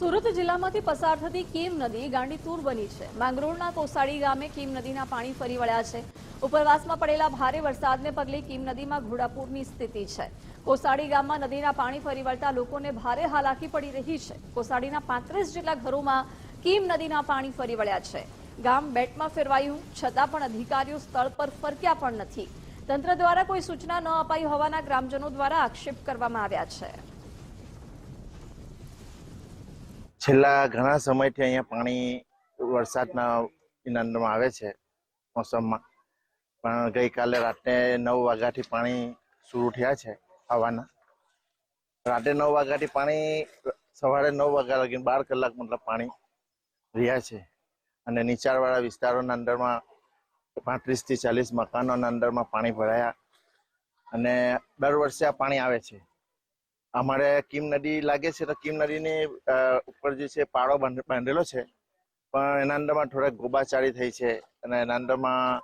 સુરત જિલ્લામાંથી પસાર થતી કીમ નદી ગાંડીતુર બની છે. માંગરોળના કોસાડી ગામે કીમ નદીના પાણી ફરી વળ્યા છે. ઉપરવાસમાં પડેલા ભારે વરસાદને પગલે કીમ નદીમાં ઘોડાપૂરની સ્થિતિ છે. કોસાડી ગામમાં નદીના પાણી ફરી વળતા લોકોને ભારે હાલાકી પડી રહી છે. કોસાડીના પાંત્રીસ જેટલા ઘરોમાં કીમ નદીના પાણી ફરી વળ્યા છે. ગામ બેટમાં ફેરવાયું, છતાં પણ અધિકારીઓ સ્થળ પર ફરક્યા પણ નથી. તંત્ર દ્વારા કોઈ સૂચના ન અપાઈ હોવાના ગ્રામજનો દ્વારા આક્ષેપ કરવામાં આવ્યા છે. છેલ્લા ઘણા સમયથી અહીંયા પાણી વરસાદના ઇનાંદમાં આવે છે મોસમમાં. પણ ગઈકાલે રાતે નવ વાગ્યાથી પાણી શરૂ થયા છે આવવાના રાતે નવ વાગ્યાથી પાણી, સવારે નવ વાગ્યા લગીને બાર કલાક મતલબ પાણી રહ્યા છે. અને નીચાણવાળા વિસ્તારોના અંદરમાં પાંત્રીસથી ચાલીસ મકાનોના અંદરમાં પાણી ભરાયા. અને દર વર્ષે આ પાણી આવે છે. અમારે કીમ નદી લાગે છે, તો કીમ નદીની ઉપર જે છે પાળો બાંધ- બાંધેલો છે. પણ એના અંદરમાં થોડાક ગોબાચારી થઈ છે અને એના અંદરમાં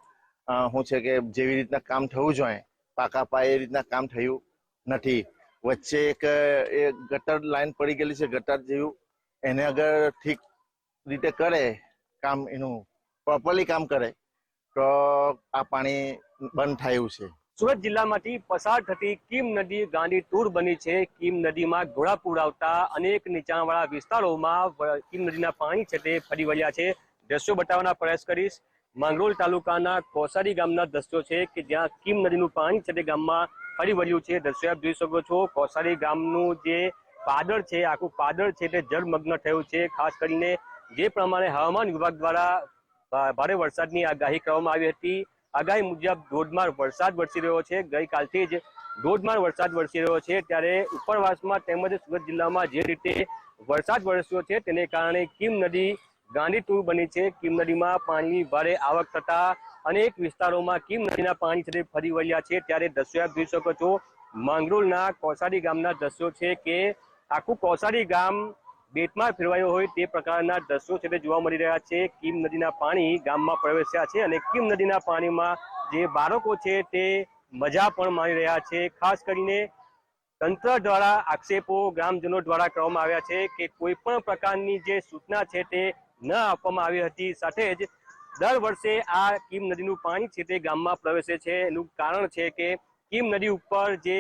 શું છે કે જેવી રીતના કામ થવું જોઈએ, પાકા પાયે એ રીતના કામ થયું નથી. વચ્ચે એક, એ ગટર લાઈન પડી ગયેલી છે, ગટર જેવું. એને અગર ઠીક રીતે કરે કામ એનું, પ્રોપરલી કામ કરે, તો આ પાણી બંધ થાય એવું છે. સુરત જિલ્લામાંથી પસાર થતી કીમ નદી ગાંડી તૂર બની છે. કીમ નદીમાં ઘોડાપૂર આવતા અનેક નીચાણવાળા વિસ્તારોમાં કીમ નદીના પાણી છે તે ફરી વળ્યા છે. દ્રશ્યો બતાવવાના પ્રયાસ કરીશ. માંગરોળ તાલુકાના કોસારી ગામના દ્રશ્યો છે કે જ્યાં કીમ નદીનું પાણી છે તે ગામમાં ફરી વળ્યું છે. દ્રશ્યો આપ જોઈ શકો છો. કોસારી ગામનું જે પાદર છે, આખું પાદર છે તે જળમગ્ન થયું છે. ખાસ કરીને જે પ્રમાણે હવામાન વિભાગ દ્વારા ભારે વરસાદની આગાહી કરવામાં આવી હતી. આગાહી મુજબ ધોધમાર વરસાદ વરસી રહ્યો છે. ગઈકાલથી જ ધોધમાર વરસાદ વરસી રહ્યો છે. ત્યારે ઉપરવાસમાં તેમજ સુરત જિલ્લામાં જે રીતે વરસાદ વરસ્યો છે તેને કારણે કીમ નદી ગાંડીતુર બની છે. કીમ નદીમાં પાણીની ભારે આવક થતા અનેક વિસ્તારોમાં કીમ નદીના પાણી છે ફરી વળ્યા છે. ત્યારે દ્રશ્યો આપ જોઈ શકો છો. માંગરોળના કોસાડી ગામના દ્રશ્યો છે કે આખું કોસાડી ગામ બેટમાં ફેરવાયો હોય તે પ્રકારના દ્રશ્યો છે તે જોવા મળી રહ્યા છે. કીમ નદીના પાણી ગામમાં પ્રવેશ્યા છે અને કીમ નદીના પાણીમાં જે બાળકો છે તે મજા પણ માણી રહ્યા છે. ખાસ કરીને તંત્ર દ્વારા આક્ષેપો ગ્રામજનો દ્વારા કરવામાં આવ્યા છે કે કોઈ પણ પ્રકારની જે સૂચના છે તે ન આપવામાં આવી હતી. સાથે જ દર વર્ષે આ કીમ નદીનું પાણી છે તે ગામમાં પ્રવેશે છે. એનું કારણ છે કે કીમ નદી ઉપર જે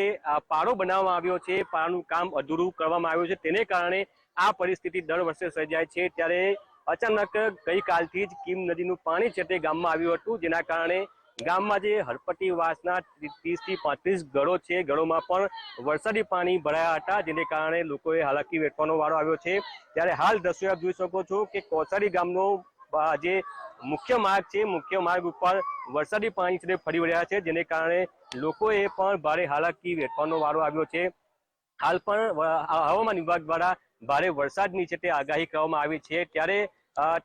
પાળો બનાવવામાં આવ્યો છે, પાળાનું કામ અધૂરું કરવામાં આવ્યું છે, તેને કારણે આ પરિસ્થિતિ દર વર્ષે સર્જાય છે. ત્યારે અચાનક ગઈકાલથી જ કીમ નદીનું પાણી છે તે ગામમાં આવ્યું હતું, જેના કારણે ગામમાં જે હરપટી વાસના ત્રીસથી પાંત્રીસ ઘરો છે ઘરોમાં પણ વરસાદી પાણી ભરાયા હતા, જેને કારણે લોકોએ હાલાકી વેઠવાનો વારો આવ્યો છે. ત્યારે હાલ દ્રશ્યો આપ જોઈ શકો છો કે કોસારી ગામનો જે મુખ્ય માર્ગ છે, મુખ્ય માર્ગ ઉપર વરસાદી પાણી છે ફરી વળ્યા છે, જેને કારણે લોકોએ પણ ભારે હાલાકી વેઠવાનો વારો આવ્યો છે. હાલ પણ હવામાન વિભાગ દ્વારા ભારે વરસાદની છે તે આગાહી કરવામાં આવી છે. ત્યારે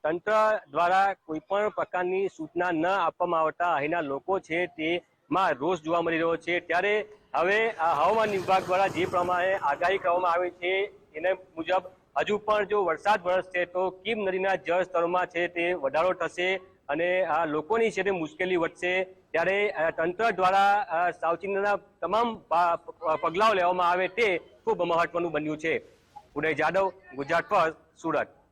તંત્ર દ્વારા કોઈ પણ પ્રકારની સૂચના ન આપવામાં આવતા અહીંના લોકો છે તેમાં રોષ જોવા મળી રહ્યો છે. ત્યારે હવે હવામાન વિભાગ દ્વારા જે પ્રમાણે આગાહી કરવામાં આવી છે, એને મુજબ હજુ પણ જો વરસાદ વરસશે તો કીમ નદીના જળ સ્તરમાં છે તે વધારો થશે અને આ લોકોની છે તે મુશ્કેલી વધશે. ત્યારે તંત્ર દ્વારા સાવચેતીના તમામ પગલાઓ લેવામાં આવે તે ખૂબ મહત્વનું બન્યું છે. ઉદય જાદવ, ગુજરાત પર સુરત.